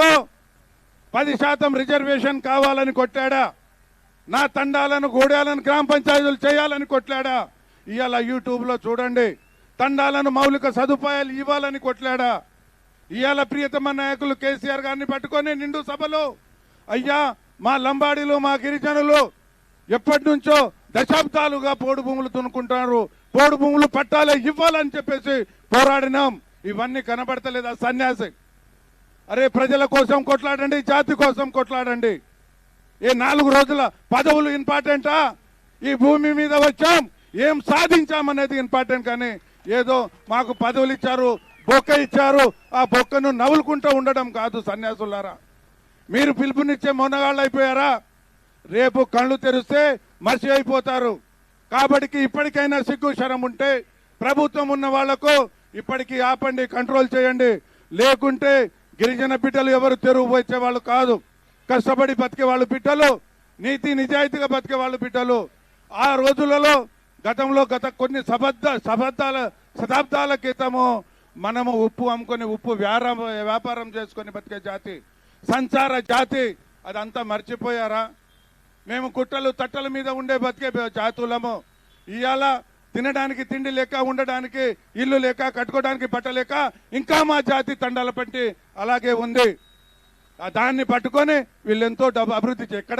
లో పది శాతం రిజర్వేషన్ కావాలని కొట్టాడా? నా తండాలను గూడాలను గ్రామ పంచాయతీలు చేయాలని కొట్లాడా? ఇవాళ యూట్యూబ్లో చూడండి. తండాలను మౌలిక సదుపాయాలు ఇవ్వాలని కొట్లాడా? ఇవాళ ప్రియతమ నాయకులు కేసీఆర్ గారిని పట్టుకొని నిండు సభలో అయ్యా మా లంబాడీలు మా గిరిజనులు ఎప్పటి నుంచో దశాబ్దాలుగా పోడు భూములు తునుకుంటున్నారు పోడు భూములు పట్టాలే ఇవ్వాలని చెప్పేసి పోరాడినాం. ఇవన్నీ కనబడతలేదా సన్యాసి? అరే ప్రజల కోసం కొట్లాడండి జాతి కోసం కొట్లాడండి. ఈ నాలుగు రోజుల పదవులు ఇంపార్టెంటా? ఈ భూమి మీద వచ్చాం ఏం సాధించామనేది ఇంపార్టెంట్ కానీ ఏదో మాకు పదవులు ఇచ్చారు బొక్క ఇచ్చారు ఆ బొక్కను నవ్వులుకుంటూ ఉండడం కాదు సన్యాసులారా. మీరు పిలుపునిచ్చే మొన్నగాళ్ళు అయిపోయారా? రేపు కళ్ళు తెరిస్తే మసి అయిపోతారు. కాబట్టి ఇప్పటికైనా సిగ్గు శరం ఉంటే ప్రభుత్వం ఉన్న వాళ్ళకు ఇప్పటికీ ఆపండి కంట్రోల్ చేయండి. లేకుంటే గిరిజన బిడ్డలు ఎవరు తెరువు వచ్చే వాళ్ళు కాదు. కష్టపడి బతికే వాళ్ళు బిడ్డలు నీతి నిజాయితీగా బతికే వాళ్ళు బిడ్డలు. ఆ రోజులలో గతంలో గత కొన్ని శబద్ధ శబద్ధాల శతాబ్దాల క్రితము మనము ఉప్పు అమ్ముకొని ఉప్పు వ్యాపారం చేసుకొని బతికే జాతి. సంచార జాతి అదంతా మర్చిపోయారా? మేము కుట్టలు తట్టల మీద ఉండే బతికే జాతులము. ఇవాళ తినడానికి తిండి లేక ఉండడానికి ఇల్లు లేక కట్టుకోవడానికి బట్ట లేక ఇంకా మా జాతి తండాల పంటి అలాగే ఉంది. దాన్ని పట్టుకొని వీళ్ళెంతో డబ్బు అభివృద్ధి చే- ఎక్కడ